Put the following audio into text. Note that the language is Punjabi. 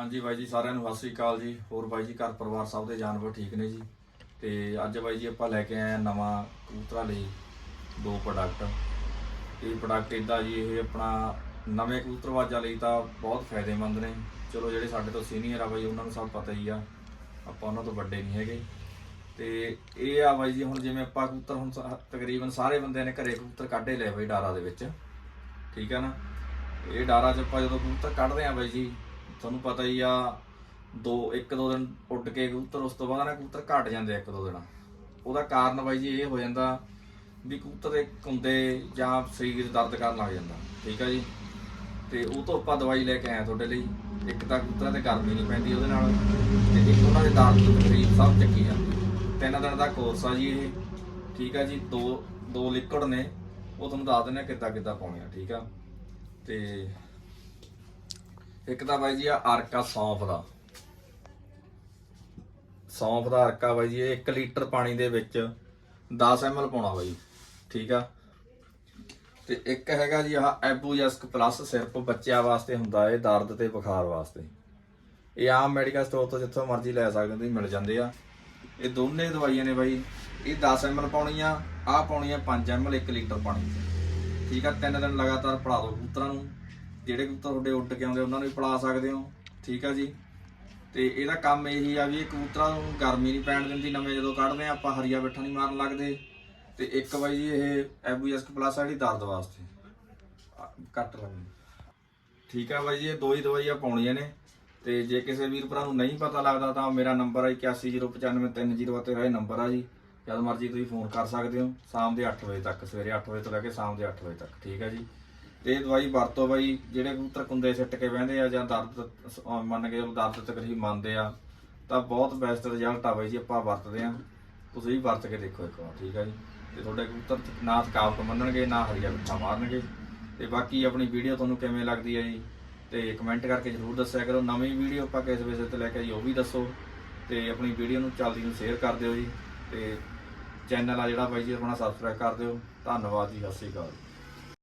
ਹਾਂਜੀ ਬਾਈ ਜੀ, ਸਾਰਿਆਂ ਨੂੰ ਸਤਿ ਸ੍ਰੀ ਅਕਾਲ ਜੀ। ਹੋਰ ਬਾਈ ਜੀ, ਘਰ ਪਰਿਵਾਰ ਸਭ ਦੇ ਜਾਨਵਰ ਠੀਕ ਨੇ ਜੀ? ਤੇ ਅੱਜ ਬਾਈ ਜੀ ਆਪਾਂ ਲੈ ਕੇ ਆਏ ਆ ਨਵਾਂ ਕਬੂਤਰਾਂ ਲਈ ਦੋ ਪ੍ਰੋਡਕਟ ਇਹ ਪ੍ਰੋਡਕਟ ਇਦਾਂ ਜੀ, ਇਹ ਆਪਣਾ ਨਵੇਂ ਕਬੂਤਰਵਾਜਾਂ ਲਈ ਤਾਂ ਬਹੁਤ ਫਾਇਦੇਮੰਦ ਨੇ। ਚਲੋ ਜਿਹੜੇ ਸਾਡੇ ਤੋਂ ਸੀਨੀਅਰ ਆ ਬਾਈ, ਉਹਨਾਂ ਨੂੰ ਸਭ ਪਤਾ ਹੀ ਆ। ਆਪਾਂ ਉਹਨਾਂ ਤੋਂ ਵੱਡੇ ਨਹੀਂ ਹੈਗੇ। ਤੇ ਇਹ ਆ ਬਾਈ ਜੀ, ਹੁਣ ਜਿਵੇਂ ਆਪਾਂ ਕਬੂਤਰ ਹੁਣ ਸਾ- ਤਕਰੀਬਨ ਸਾਰੇ ਬੰਦਿਆਂ ਨੇ ਘਰੇ ਕਬੂਤਰ ਕੱਢੇ ਲਏ ਬਾਈ ਡਾਰਾ ਦੇ ਵਿੱਚ। ਠੀਕ ਆ ਨਾ? ਇਹ ਡਾਰਾ ਚ ਆਪਾਂ ਜਦੋਂ ਕਬੂਤਰ ਕੱਢਦੇ ਆ ਬਾਈ ਜੀ ਤੁਹਾਨੂੰ ਪਤਾ ਹੀ ਆ, ਦੋ, ਇੱਕ, ਦੋ ਦਿਨ ਉੱਡ ਕੇ ਕਬੂਤਰ, ਉਸ ਤੋਂ ਬਾਅਦ ਨਾ ਕਬੂਤਰ ਘਟ ਜਾਂਦੇ ਆ ਇੱਕ, ਦੋ ਦਿਨ। ਉਹਦਾ ਕਾਰਨ ਬਾਈ ਜੀ ਇਹ ਹੋ ਜਾਂਦਾ ਵੀ ਕਬੂਤਰ ਦੇ ਕੁੰਦੇ ਜਾਂ ਸਰੀਰ ਦਰਦ ਕਰਨ ਲੱਗ ਜਾਂਦਾ, ਠੀਕ ਆ ਜੀ? ਤੇ ਉਹ ਤੋਂ ਆਪਾਂ ਦਵਾਈ ਲੈ ਕੇ ਆਏ ਤੁਹਾਡੇ ਲਈ। ਇੱਕ ਤਾਂ ਕਬੂਤਰਾਂ ਤੇ ਗਰਮੀ ਨਹੀਂ ਪੈਂਦੀ ਉਹਦੇ ਨਾਲ ਤੇ ਇੱਕ ਉਹਨਾਂ ਦੇ ਦਰਦ ਦੀ ਤਕਲੀਫ ਸਭ ਚੱਕੀ ਜਾਂਦੀ ਤਿੰਨ ਦਿਨ ਦਾ ਕੋਰਸ ਆ ਜੀ ਇਹ, ਠੀਕ ਆ ਜੀ? ਦੋ ਦੋ ਲਿਕਵਿਡ ਨੇ। ਉਹ ਤੁਹਾਨੂੰ ਦੱਸ ਦਿੰਦੇ ਆ ਕਿੱਦਾਂ ਕਿੱਦਾਂ ਪਾਉਣੇ ਆ, ਠੀਕ ਆ? ਤੇ ਇੱਕ ਤਾਂ ਬਾਈ ਜੀ ਆ ਅਰਕਾ ਸੌਂਫ ਦਾ। ਸੌਂਫ ਦਾ ਅਰਕਾ ਬਾਈ ਜੀ, ਇਹ 1 ਲੀਟਰ ਪਾਣੀ ਦੇ ਵਿੱਚ 10 ml ਪਾਉਣਾ ਬਾਈ, ਠੀਕ ਆ? ਤੇ ਇੱਕ ਹੈਗਾ ਜੀ ਆਹ ਐਬੂਜੈਸਕ ਪਲੱਸ ਸਿਰਫ ਬੱਚਿਆਂ ਵਾਸਤੇ ਹੁੰਦਾ ਏ ਦਰਦ ਤੇ ਬੁਖਾਰ ਵਾਸਤੇ। ਇਹ ਆਮ ਮੈਡੀਕਲ ਸਟੋਰ ਤੋਂ ਜਿੱਥੋਂ ਮਰਜ਼ੀ ਲੈ ਸਕਦੇ ਹੋ, ਤੁਸੀਂ ਮਿਲ ਜਾਂਦੇ ਆ। ਇਹ ਦੋਨੇ ਦਵਾਈਆਂ ਨੇ ਬਾਈ, ਇਹ 10 ml ਪਾਉਣੀ ਆ ਆਹ ਪਾਉਣੀ ਆ 5 ml 1 ਲੀਟਰ ਪਾਣੀ 'ਚ। ਠੀਕ ਆ, ਤਿੰਨ ਦਿਨ ਲਗਾਤਾਰ ਪੜਾ ਦਿਓ ਕਬੂਤਰਾਂ ਨੂੰ। ਜਿਹੜੇ ਕਬੂਤਰ ਤੁਹਾਡੇ ਉੱਡ ਕੇ ਆਉਂਦੇ ਉਹਨਾਂ ਨੂੰ ਵੀ ਪਿਲਾ ਸਕਦੇ ਹੋ। ਠੀਕ ਆ ਜੀ? ਤੇ ਇਹਦਾ ਕੰਮ ਇਹੀ ਆ ਵੀ ਕਬੂਤਰਾਂ ਨੂੰ ਗਰਮੀ ਨਹੀਂ ਪੈਣ ਦਿੰਦੀ ਨਵੇਂ ਜਦੋਂ ਕੱਢਦੇ ਆ ਆਪਾਂ ਹਰੀਆ ਬੈਠਾ ਨਹੀਂ ਮਾਰਨ ਲੱਗਦੇ। ਤੇ ਇੱਕ ਬਾਈ ਜੀ ਇਹ ਐਬੂਐਸਕ ਪਲੱਸ ਆ ਜਿਹੜੀ ਦਰਦ ਵਾਸਤੇ। ਆ, ਕੱਟ ਲੱਗਣੀ ਠੀਕ ਆ ਬਾਈ ਜੀ ਇਹ ਦੋ ਹੀ ਦਵਾਈਆਂ ਪਾਉਣੀਆਂ ਨੇ। ਤੇ ਜੇ ਕਿਸੇ ਵੀਰ ਭਰਾ ਨੂੰ ਨਹੀਂ ਪਤਾ ਲੱਗਦਾ ਤਾਂ ਮੇਰਾ ਨੰਬਰ ਹੈ 81095330 ਇਹ ਨੰਬਰ ਆ ਜੀ। ਜਦ ਮਰਜ਼ੀ ਤੁਸੀਂ ਫੋਨ ਕਰ ਸਕਦੇ ਹੋ ਸ਼ਾਮ ਦੇ 8 ਵਜੇ ਤੱਕ ਸਵੇਰੇ 8 ਵਜੇ ਤੋਂ ਲੈ ਕੇ ਸ਼ਾਮ ਦੇ 8 ਵਜੇ ਤੱਕ। ਠੀਕ ਆ ਜੀ? ਤੇ ਇਹ ਦਵਾਈ ਵਰਤੋ ਬਾਈ ਜਿਹੜੇ ਕਬੂਤਰ ਕੁੰਦੇ ਸਿੱਟ ਕੇ ਬਹਿੰਦੇ ਆ ਜਾਂ ਦਰਦ ਮੰਨ ਕੇ ਚਲੋ ਦਰਦ ਤਕਲੀਫ ਮੰਨਦੇ ਆ, ਤਾਂ ਬਹੁਤ ਬੈਸਟ ਰਿਜ਼ਲਟ ਆ ਬਾਈ ਜੀ ਆਪਾਂ ਵਰਤਦੇ ਆ। ਤੁਸੀਂ ਵੀ ਵਰਤ ਕੇ ਦੇਖੋ ਇੱਕ ਵਾਰ, ਠੀਕ ਆ ਜੀ? ਤੇ ਤੁਹਾਡੇ ਕਬੂਤਰ ਨਾ ਥਕਾਵਟ ਮੰਨਣਗੇ, ਨਾ ਹਰੀਆ ਮਿੱਠਾ ਮਾਰਨਗੇ। ਤੇ ਬਾਕੀ ਆਪਣੀ ਵੀਡੀਓ ਤੁਹਾਨੂੰ ਕਿਵੇਂ ਲੱਗਦੀ ਹੈ ਜੀ? ਤੇ ਕਮੈਂਟ ਕਰਕੇ ਜਰੂਰ ਦੱਸਿਆ ਕਰੋ। ਨਵੀਂ ਵੀਡੀਓ ਆਪਾਂ ਕਿਸ ਵਿਸ਼ੇ ਤੇ ਲੈ ਕੇ ਆਈ ਉਹ ਵੀ ਦੱਸੋ। ਤੇ ਆਪਣੀ ਵੀਡੀਓ ਨੂੰ ਜਲਦੀ ਨੂੰ ਸ਼ੇਅਰ ਕਰ ਦਿਓ ਜੀ। ਤੇ ਚੈਨਲ ਆ ਜਿਹੜਾ ਬਾਈ ਜੀ, ਆਪਣਾ ਸਬਸਕ੍ਰਾਈਬ ਕਰ ਦਿਓ। ਧੰਨਵਾਦ ਜੀ, ਸਤਿ ਸ਼੍ਰੀ ਅਕਾਲ।